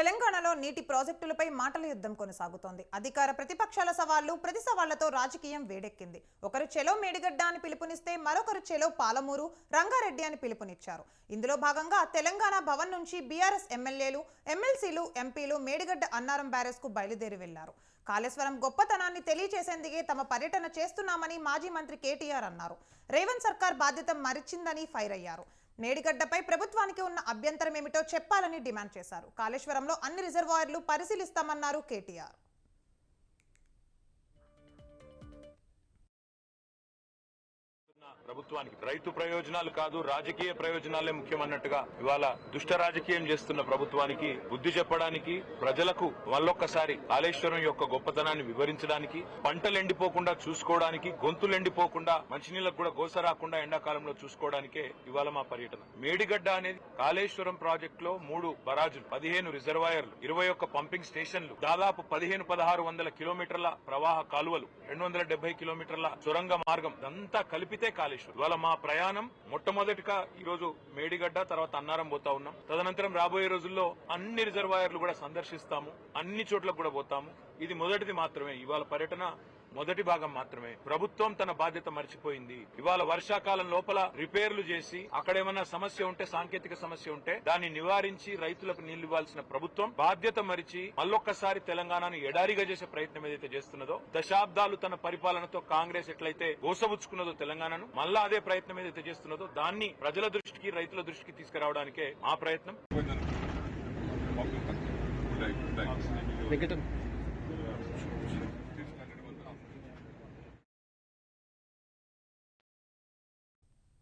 తెలంగాణలో నీటి ప్రాజెక్టులపై మాటల యుద్ధం కొనసాగుతోంది. అధికార ప్రతిపక్షాల సవాళ్ళు ప్రతి సవాళ్ళతో రాజకీయం వేడెక్కింది. ఒకరు చెలో మేడిగడ్డ అని పిలుపునిస్తే మరొకరు చెలో పాలమూరు రంగారెడ్డి అని పిలుపునిచ్చారు. ఇందులో భాగంగా తెలంగాణ భవన్ నుంచి బీఆర్ఎస్ ఎమ్మెల్యేలు ఎమ్మెల్సీలు ఎంపీలు మేడిగడ్డ అన్నారం బ్యారెస్కు బయలుదేరి వెళ్ళారు. కాళేశ్వరం గొప్పతనాన్ని తెలియజేసేందుకే తమ పర్యటన చేస్తున్నామని మాజీ మంత్రి కేటీఆర్ అన్నారు. రేవంత్ సర్కార్ బాధ్యత మరిచిందని ఫైర్ అయ్యారు. మేడిగడ్డపై ప్రభుత్వానికి ఉన్న అభ్యంతరం ఏమిటో చెప్పాలని డిమాండ్ చేశారు. కాళేశ్వరంలో అన్ని రిజర్వాయర్లు పరిశీలిస్తామన్నారు కేటీఆర్. ప్రభుత్వానికి రైతు ప్రయోజనాలు కాదు రాజకీయ ప్రయోజనాలే ముఖ్యమన్నట్టుగా ఇవాళ దుష్ట రాజకీయం చేస్తున్న ప్రభుత్వానికి బుద్ధి చెప్పడానికి ప్రజలకు మళ్ళొక్కసారి కాళేశ్వరం యొక్క గొప్పతనాన్ని వివరించడానికి పంటలు ఎండిపోకుండా చూసుకోవడానికి గొంతులు ఎండిపోకుండా మంచినీళ్ళకు కూడా గోస రాకుండా ఎండాకాలంలో చూసుకోవడానికే ఇవాళ మా పర్యటన. మేడిగడ్డ అనేది కాళేశ్వరం ప్రాజెక్ట్లో మూడు బరాజులు పదిహేను రిజర్వాయర్లు ఇరవై ఒక్క పంపింగ్ స్టేషన్లు దాదాపు పదిహేను పదహారు వందల కిలోమీటర్ల ప్రవాహ కాలువలు రెండు వందల డెబ్బై కిలోమీటర్ల సొరంగ మార్గం అంతా కలిపితే కాళేశ్వరం. ఇవాళ మా ప్రయాణం మొట్టమొదటిగా ఈ రోజు మేడిగడ్డ తర్వాత అన్నారం పోతా ఉన్నాం. తదనంతరం రాబోయే రోజుల్లో అన్ని రిజర్వాయర్లు కూడా సందర్శిస్తాము. అన్ని చోట్ల కూడా పోతాము. ఇది మొదటిది మాత్రమే. ఇవాళ పర్యటన మొదటి భాగం మాత్రమే. ప్రభుత్వం తన బాధ్యత మర్చిపోయింది. ఇవాళ వర్షాకాలం లోపల రిపేర్లు చేసి అక్కడ ఏమన్నా సమస్య ఉంటే సాంకేతిక సమస్య ఉంటే దాన్ని నివారించి రైతులకు నీళ్ళు ఇవ్వాల్సిన ప్రభుత్వం బాధ్యత మరిచి మళ్ళొక్కసారి తెలంగాణను ఎడారిగా చేసే ప్రయత్నం ఏదైతే చేస్తున్నదో దశాబ్దాలు తన పరిపాలనతో కాంగ్రెస్ ఎట్లయితే గోసబుచ్చుకున్నదో తెలంగాణను మళ్ళా అదే ప్రయత్నం ఏదైతే చేస్తున్నదో దాన్ని ప్రజల దృష్టికి రైతుల దృష్టికి తీసుకురావడానికే మా ప్రయత్నం వెంకటం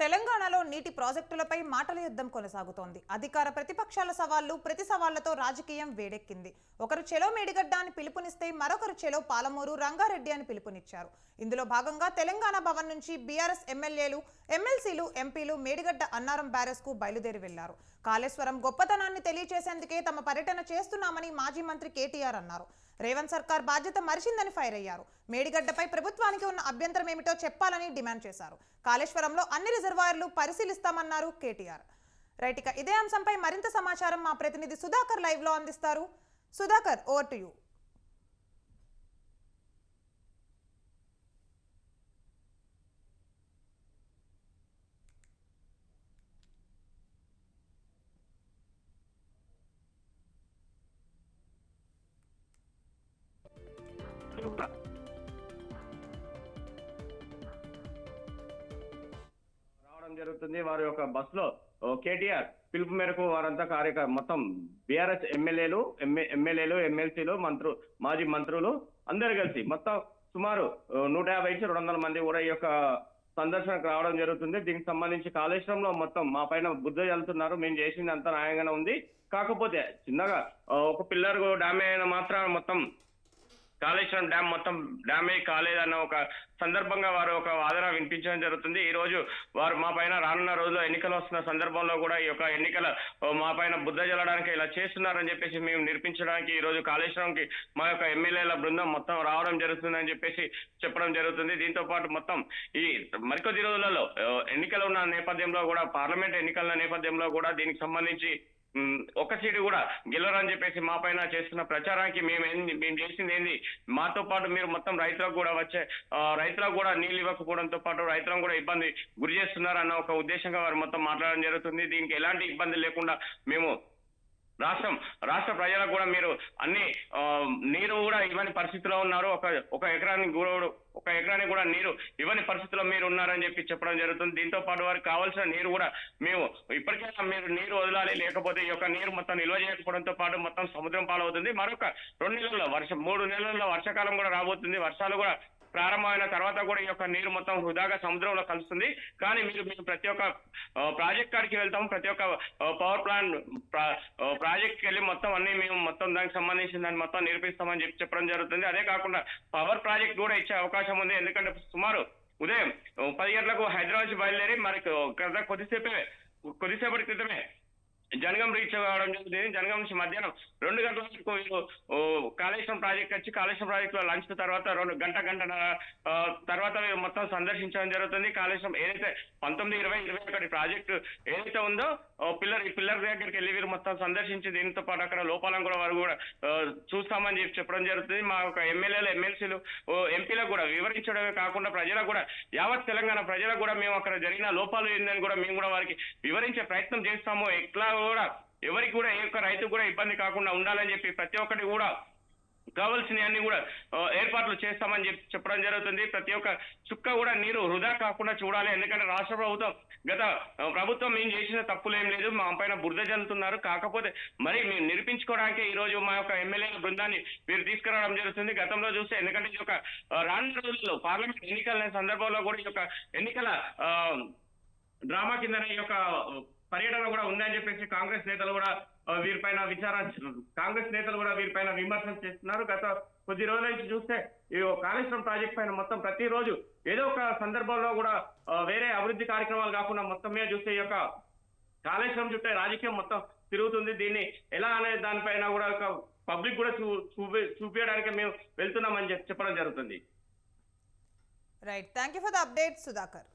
తెలంగాణలో నీటి ప్రాజెక్టులపై మాటల యుద్ధం కొనసాగుతోంది. అధికార ప్రతిపక్షాల సవాళ్ళు ప్రతి సవాళ్ళతో రాజకీయం వేడెక్కింది. ఒకరు చెలో మేడిగడ్డ అని పిలుపునిస్తే మరొకరు చెలో పాలమూరు రంగారెడ్డి అని పిలుపునిచ్చారు. ఇందులో భాగంగా తెలంగాణ భవన్ నుంచి బీఆర్ఎస్ ఎమ్మెల్యేలు ఎమ్మెల్సీలు ఎంపీలు మేడిగడ్డ అన్నారం బ్యారేజ్కు బయలుదేరి వెళ్ళారు. కాళేశ్వరం గొప్పతనాన్ని తెలియచేసేందుకే తమ పర్యటన చేస్తున్నామని మాజీ మంత్రి కేటీఆర్ అన్నారు. రేవంత్ సర్కార్ బాధ్యత మరిచిందని ఫైర్ అయ్యారు. మేడిగడ్డపై ప్రభుత్వానికి ఉన్న అభ్యంతరం ఏమిటో చెప్పాలని డిమాండ్ చేశారు. కాళేశ్వరంలో అన్ని రిజర్వాయర్లు పరిశీలిస్తామన్నారు కేటీఆర్. రైట్ ఇక ఇదే అంశంపై మరింత సమాచారం మా ప్రతినిధి సుధాకర్ లైవ్లో అందిస్తారు. Sudhakar over to you. జరుగుతుంది. వారి యొక్క బస్లో కేటీఆర్ పిలుపు మేరకు వారంతా కార్యక్రమం మొత్తం బీఆర్ఎస్ ఎమ్మెల్యేలు ఎమ్మెల్యేలు ఎమ్మెల్సీలు మంత్రు మాజీ మంత్రులు అందరు కలిసి మొత్తం సుమారు నూట యాభై నుంచి రెండు వందల మంది కూడా ఈ యొక్క సందర్శనకు రావడం జరుగుతుంది. దీనికి సంబంధించి కాళేశ్వరంలో మొత్తం మా పైన బుద్ధ చల్లుతున్నారు మేము చేసింది అంతా న్యాయంగానే ఉంది. కాకపోతే చిన్నగా ఒక పిల్లర్ డ్యామేజ్ అయిన మాత్రం మొత్తం కాళేశ్వరం డ్యామ్ మొత్తం డ్యామే కాలేదన్న ఒక సందర్భంగా వారు ఒక వాదన వినిపించడం జరుగుతుంది. ఈ రోజు వారు మా పైన రానున్న రోజుల్లో ఎన్నికలు వస్తున్న సందర్భంలో కూడా ఈ యొక్క ఎన్నికల మా పైన బుద్ధ జల్లడానికి ఇలా చేస్తున్నారని చెప్పేసి మేము నిరూపించడానికి ఈ రోజు కాళేశ్వరంకి మా యొక్క ఎమ్మెల్యేల బృందం మొత్తం రావడం జరుగుతుందని చెప్పేసి చెప్పడం జరుగుతుంది. దీంతో పాటు మొత్తం ఈ మరికొద్ది రోజులలో ఎన్నికలు ఉన్న నేపథ్యంలో కూడా పార్లమెంట్ ఎన్నికల నేపథ్యంలో కూడా దీనికి సంబంధించి ఒక సీటు కూడా గెలవరని చెప్పేసి మా పైన చేస్తున్న ప్రచారానికి మేము మేము చేసింది ఏంది? మాతో పాటు మీరు మొత్తం రైతులకు కూడా వచ్చే రైతులకు కూడా నీళ్ళు ఇవ్వకపోవడంతో పాటు రైతులను కూడా ఇబ్బంది గురి చేస్తున్నారు అన్న ఒక ఉద్దేశంగా వారు మొత్తం మాట్లాడడం జరుగుతుంది. దీనికి ఎలాంటి ఇబ్బంది లేకుండా మేము రాష్ట్రం రాష్ట్ర ప్రజలకు కూడా మీరు అన్ని ఆ, నీరు కూడా ఇవ్వని పరిస్థితిలో ఉన్నారు. ఒక ఒక ఎకరానికి కూడా ఒక ఎకరానికి కూడా నీరు ఇవ్వని పరిస్థితిలో మీరు ఉన్నారని చెప్పి చెప్పడం జరుగుతుంది. దీంతో పాటు వారికి కావాల్సిన నీరు కూడా మేము ఇప్పటికైనా మీరు నీరు వదలాలి లేకపోతే ఈ యొక్క నీరు మొత్తం నిల్వ చేయకపోవడంతో పాటు మొత్తం సముద్రం పాలవుతుంది. మరొక రెండు నెలల్లో వర్షం మూడు నెలల్లో వర్షాకాలం కూడా రాబోతుంది. వర్షాలు కూడా ప్రారంభమైన తర్వాత కూడా ఈ యొక్క నీరు మొత్తం వృధాగా సముద్రంలో కలుస్తుంది. కానీ మీరు మేము ప్రతి ఒక్క ప్రాజెక్ట్ కాడికి వెళ్తాము. ప్రతి ఒక్క పవర్ ప్లాంట్ ప్రాజెక్ట్కి వెళ్ళి మొత్తం అన్ని మేము మొత్తం దానికి సంబంధించిన దాన్ని మొత్తం నేర్పిస్తామని చెప్పి చెప్పడం జరుగుతుంది. అదే కాకుండా పవర్ ప్రాజెక్ట్ కూడా ఇచ్చే అవకాశం ఉంది. ఎందుకంటే సుమారు ఉదయం పది గంటలకు హైదరాబాద్ బయలుదేరి మనకు కొద్దిసేపే కొద్దిసేపటి క్రితమే జనగం రీచ్ కావడం జరుగుతుంది. జనగం నుంచి మధ్యాహ్నం రెండు గంటల వరకు ఓ, కాళేశ్వరం ప్రాజెక్ట్ వచ్చి కాళేశ్వరం ప్రాజెక్ట్లో లంచ్ తర్వాత రెండు గంట గంట తర్వాత మొత్తం సందర్శించడం జరుగుతుంది. కాళేశ్వరం ఏదైతే పంతొమ్మిది ఇరవై ఇరవై ఒకటి ప్రాజెక్టు ఏదైతే ఉందో పిల్లర్ ఈ పిల్లర్ దగ్గరికి వెళ్ళి వీరు మొత్తం సందర్శించి దీంతో పాటు అక్కడ లోపాలను కూడా వారు కూడా చూస్తామని చెప్పి చెప్పడం జరుగుతుంది. మా యొక్క ఎమ్మెల్యేలు ఎమ్మెల్సీలు ఎంపీలకు కూడా వివరించడమే కాకుండా ప్రజలకు కూడా యావత్ తెలంగాణ ప్రజలకు కూడా మేము అక్కడ జరిగిన లోపాలు ఏందని కూడా మేము కూడా వారికి వివరించే ప్రయత్నం చేస్తాము. ఎట్లా కూడా ఎవరికి కూడా ఏ ఒక్క రైతు కూడా ఇబ్బంది కాకుండా ఉండాలని చెప్పి ప్రతి ఒక్కటి కూడా కావాల్సినవి అన్ని కూడా ఏర్పాట్లు చేస్తామని చెప్పి చెప్పడం జరుగుతుంది. ప్రతి ఒక్క చుక్క కూడా నీరు వృధా కాకుండా చూడాలి. ఎందుకంటే రాష్ట్ర ప్రభుత్వం గత ప్రభుత్వం మేము చేసిన తప్పులు ఏం లేదు. మా పైన బురద జల్లుతున్నారు. కాకపోతే మరి మేము నిరూపించుకోవడానికి ఈ రోజు మా యొక్క ఎమ్మెల్యే బృందాన్ని మీరు తీసుకురావడం జరుగుతుంది. గతంలో చూస్తే ఎందుకంటే ఈ యొక్క ఆ, రానున్న రోజుల్లో పార్లమెంట్ ఎన్నికల సందర్భంలో కూడా ఈ యొక్క ఎన్నికల డ్రామా కింద ఈ యొక్క పర్యటన కూడా ఉందని చెప్పేసి కాంగ్రెస్ నేతలు కూడా వీరి వీరిపైన విచారణ కాంగ్రెస్ నేతలు కూడా వీరిపైన విమర్శలు చేస్తున్నారు. గత కొద్ది రోజుల నుంచి చూస్తే ఈ కాళేశ్వరం ప్రాజెక్ట్ పైన మొత్తం ప్రతిరోజు ఏదో ఒక సందర్భంలో కూడా వేరే అభివృద్ధి కార్యక్రమాలు కాకుండా మొత్తం మీద చూస్తే ఈ యొక్క కాళేశ్వరం చుట్టే రాజకీయం మొత్తం తిరుగుతుంది. దీన్ని ఎలా అనే దానిపైన కూడా ఒక పబ్లిక్ కూడా చూ చూపి చూపించడానికి మేము వెళ్తున్నామని చెప్పి చెప్పడం జరుగుతుంది. Right thank you for the update Sudhakar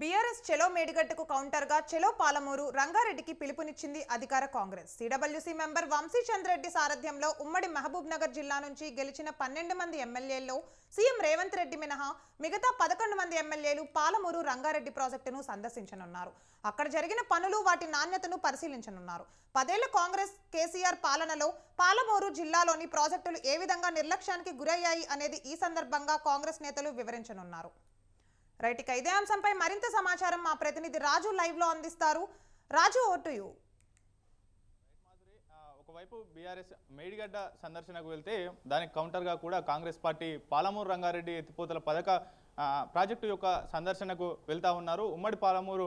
BRS చెలో మేడిగట్టుకు కౌంటర్గా చెలో పాలమూరు రంగారెడ్డికి పిలుపునిచ్చింది అధికార కాంగ్రెస్. సిడబ్ల్యూసీ మెంబర్ వంశీ చంద్రెడ్డి సారథ్యంలో ఉమ్మడి మహబూబ్ నగర్ జిల్లా నుంచి గెలిచిన పన్నెండు మంది ఎమ్మెల్యేల్లో సీఎం రేవంత్ రెడ్డి మినహా మిగతా పదకొండు మంది ఎమ్మెల్యేలు పాలమూరు రంగారెడ్డి ప్రాజెక్టును సందర్శించనున్నారు. అక్కడ జరిగిన పనులు వాటి నాణ్యతను పరిశీలించనున్నారు. పదేళ్ళ కాంగ్రెస్ కేసీఆర్ పాలనలో పాలమూరు జిల్లాలోని ప్రాజెక్టులు ఏ విధంగా నిర్లక్ష్యానికి గురయ్యాయి అనేది ఈ సందర్భంగా కాంగ్రెస్ నేతలు వివరించనున్నారు. రైట్ ఇక ఇదే అంశంపై మరింత సమాచారం మా ప్రతినిధి రాజు లైవ్లో అందిస్తారు. రాజు ఓటు యూ మాధురి, ఒకవైపు బీఆర్ఎస్ మేడిగడ్డ సందర్శనకు వెళ్తే దానికి కౌంటర్గా కూడా కాంగ్రెస్ పార్టీ పాలమూరు రంగారెడ్డి ఎత్తిపోతల పథక ప్రాజెక్టు యొక్క సందర్శనకు వెళ్తా ఉన్నారు. ఉమ్మడి పాలమూరు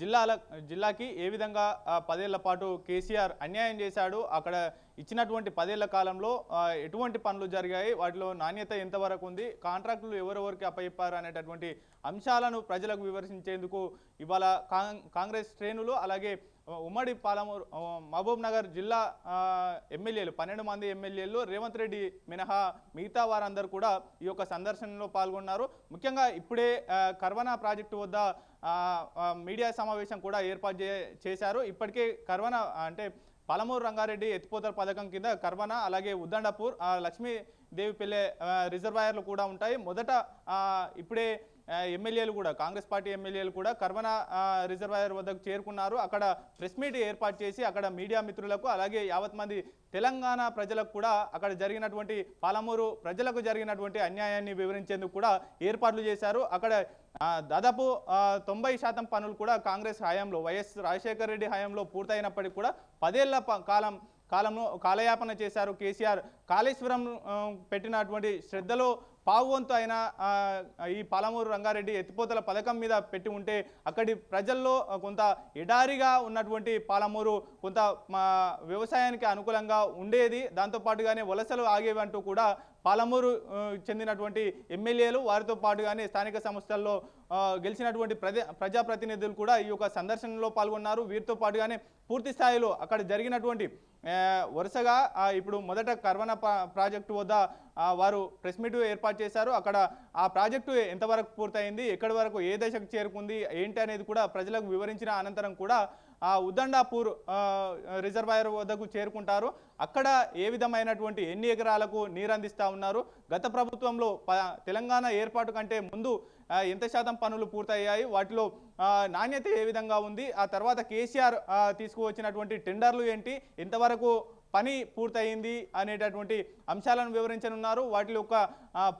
జిల్లాల జిల్లాకి ఏ విధంగా పదేళ్ళ పాటు కేసీఆర్ అన్యాయం చేశాడు అక్కడ ఇచ్చినటువంటి పదేళ్ళ కాలంలో ఎటువంటి పనులు జరిగాయి వాటిలో నాణ్యత ఎంతవరకు ఉంది కాంట్రాక్టులు ఎవరెవరికి అప్పయిప్పారు అనేటటువంటి అంశాలను ప్రజలకు వివరించేందుకు ఇవాళ కాంగ్రెస్ శ్రేణులు అలాగే ఉమ్మడి పాలమూరు మహబూబ్ నగర్ జిల్లా ఎమ్మెల్యేలు పన్నెండు మంది ఎమ్మెల్యేలు రేవంత్ రెడ్డి మినహా మిగతా వారందరూ కూడా ఈ యొక్క సందర్శనలో పాల్గొన్నారు. ముఖ్యంగా ఇప్పుడే కరోనా కర్వనా ప్రాజెక్టు వద్ద మీడియా సమావేశం కూడా ఏర్పాటు చే- చేశారు. ఇప్పటికే కర్వనా అంటే పాలమూరు రంగారెడ్డి ఎత్తిపోతల పథకం కింద కర్వన అలాగే ఉద్దండపూర్ ఆ, లక్ష్మీదేవి పెళ్ళే రిజర్వాయర్లు కూడా ఉంటాయి. మొదట ఇప్పుడే ఎమ్మెల్యేలు కూడా కాంగ్రెస్ పార్టీ ఎమ్మెల్యేలు కూడా కర్మన రిజర్వాయర్ వద్దకు చేరుకున్నారు. అక్కడ ప్రెస్ మీట్ ఏర్పాటు చేసి అక్కడ మీడియా మిత్రులకు అలాగే యావత్ మంది తెలంగాణ ప్రజలకు కూడా అక్కడ జరిగినటువంటి పాలమూరు ప్రజలకు జరిగినటువంటి అన్యాయాన్ని వివరించేందుకు కూడా ఏర్పాట్లు చేశారు. అక్కడ దాదాపు తొంభై శాతం పనులు కూడా కాంగ్రెస్ హయాంలో వైఎస్ రాజశేఖర రెడ్డి హయాంలో పూర్తయినప్పటికీ కూడా పదేళ్ళ కాలం కాలంలో కాలయాపన చేశారు కేసీఆర్. కాళేశ్వరం పెట్టినటువంటి శ్రద్ధలో పావువంతు అయిన ఈ పాలమూరు రంగారెడ్డి ఎత్తిపోతల పథకం మీద పెట్టి ఉంటే అక్కడి ప్రజల్లో కొంత ఎడారిగా ఉన్నటువంటి పాలమూరు కొంత మా వ్యవసాయానికి అనుకూలంగా ఉండేది. దాంతోపాటుగానే వలసలు ఆగేవంటూ కూడా పాలమూరు చెందినటువంటి ఎమ్మెల్యేలు వారితో పాటుగానే స్థానిక సంస్థల్లో గెలిచినటువంటి ప్రజా ప్రజాప్రతినిధులు కూడా ఈ యొక్క సందర్శనలో పాల్గొన్నారు. వీరితో పాటుగానే పూర్తి స్థాయిలో అక్కడ జరిగినటువంటి వరుసగా ఇప్పుడు మొదట కర్వన పా- ప్రాజెక్టు వద్ద వారు ప్రెస్ మీట్ ఏర్పాటు చేశారు. అక్కడ ఆ ప్రాజెక్టు ఎంతవరకు పూర్తయింది ఎక్కడి వరకు ఏ దశకు చేరుకుంది ఏంటి అనేది కూడా ప్రజలకు వివరించిన అనంతరం కూడా ఆ ఉదండాపూర్ రిజర్వాయర్ వద్దకు చేరుకుంటారు. అక్కడ ఏ విధమైనటువంటి ఎన్ని ఎకరాలకు నీరు అందిస్తా ఉన్నారు? గత ప్రభుత్వంలో ప- తెలంగాణ ఏర్పాటు కంటే ముందు ఎంత శాతం పనులు పూర్తయ్యాయి? వాటిలో నాణ్యత ఏ విధంగా ఉంది? ఆ తర్వాత కేసీఆర్ తీసుకువచ్చినటువంటి టెండర్లు ఏంటి? ఎంతవరకు పని పూర్తయింది అనేటటువంటి అంశాలను వివరించనున్నారు. వాటిలో ఒక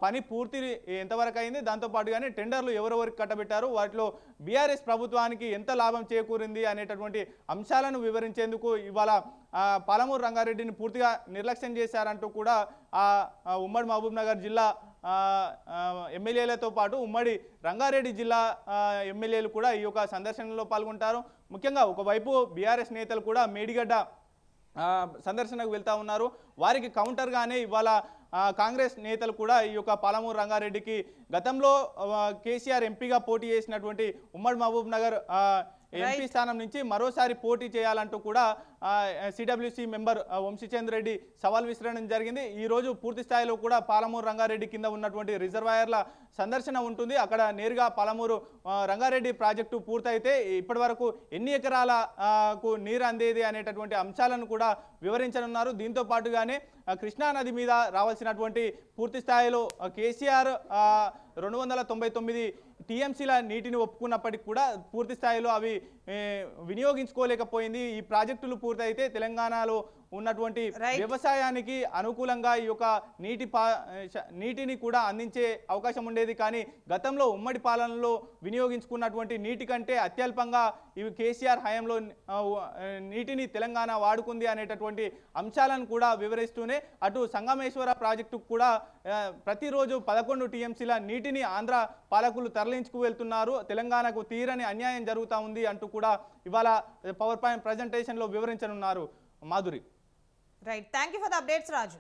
పని పూర్తి ఎంతవరకు అయింది దాంతోపాటుగానే టెండర్లు ఎవరెవరికి కట్టబెట్టారు? వాటిలో బీఆర్ఎస్ ప్రభుత్వానికి ఎంత లాభం చేకూరింది అనేటటువంటి అంశాలను వివరించేందుకు ఇవాళ పాలమూరు రంగారెడ్డిని పూర్తిగా నిర్లక్ష్యం చేశారంటూ కూడా ఆ ఉమ్మడి మహబూబ్నగర్ జిల్లా ఎమ్మెల్యేలతో పాటు ఉమ్మడి రంగారెడ్డి జిల్లా ఎమ్మెల్యేలు కూడా ఈ యొక్క సందర్శనలో పాల్గొంటారు. ముఖ్యంగా ఒకవైపు బీఆర్ఎస్ నేతలు కూడా మేడిగడ్డ సందర్శనకు వెళ్తా ఉన్నారు. వారికి కౌంటర్గానే ఇవాళ కాంగ్రెస్ నేతలు కూడా ఈ యొక్క పాలమూరు రంగారెడ్డికి గతంలో కేసీఆర్ ఎంపీగా పోటీ చేసినటువంటి ఉమ్మడి మహబూబ్ నగర్ ఎంపీ స్థానం నుంచి మరోసారి పోటీ చేయాలంటూ కూడా సిడబ్ల్యూసి మెంబర్ వంశీచంద్ర రెడ్డి సవాల్ విసరడం జరిగింది. ఈ రోజు పూర్తి స్థాయిలో కూడా పాలమూరు రంగారెడ్డి కింద ఉన్నటువంటి రిజర్వాయర్ల సందర్శన ఉంటుంది. అక్కడ నేరుగా పాలమూరు రంగారెడ్డి ప్రాజెక్టు పూర్తయితే ఇప్పటి వరకు ఎన్ని ఎకరాల ఆ, కు నీరు అందేది అనేటటువంటి అంశాలను కూడా వివరించనున్నారు. దీంతో పాటుగానే ఆ, కృష్ణా నది మీద రావాల్సినటువంటి పూర్తి స్థాయిలో కేసీఆర్ రెండు వందల తొంభై తొమ్మిది టీఎంసీల నీటిని ఒప్పుకున్నప్పటికీ కూడా పూర్తి స్థాయిలో అవి వినియోగించుకోలేకపోయింది. ఈ ప్రాజెక్టులు పూర్తయితే తెలంగాణలో ఉన్నటువంటి. వ్యవసాయానికి అనుకూలంగా ఈ యొక్క నీటి పా నీటిని కూడా అందించే అవకాశం ఉండేది. కానీ గతంలో ఉమ్మడి పాలనలో వినియోగించుకున్నటువంటి నీటి కంటే అత్యల్పంగా ఇవి కేసీఆర్ హయాంలో నీటిని తెలంగాణ వాడుకుంది అనేటటువంటి అంశాలను కూడా వివరిస్తూనే అటు సంగమేశ్వర ప్రాజెక్టుకు కూడా ప్రతిరోజు పదకొండు టీఎంసీల నీటిని ఆంధ్ర పాలకులు తరలించుకు వెళ్తున్నారు. తెలంగాణకు తీరని అన్యాయం జరుగుతూ ఉంది అంటూ కూడా ఇవాళ పవర్ పాయింట్ ప్రజెంటేషన్లో వివరించనున్నారు Madhuri. Right thank you for the updates Raju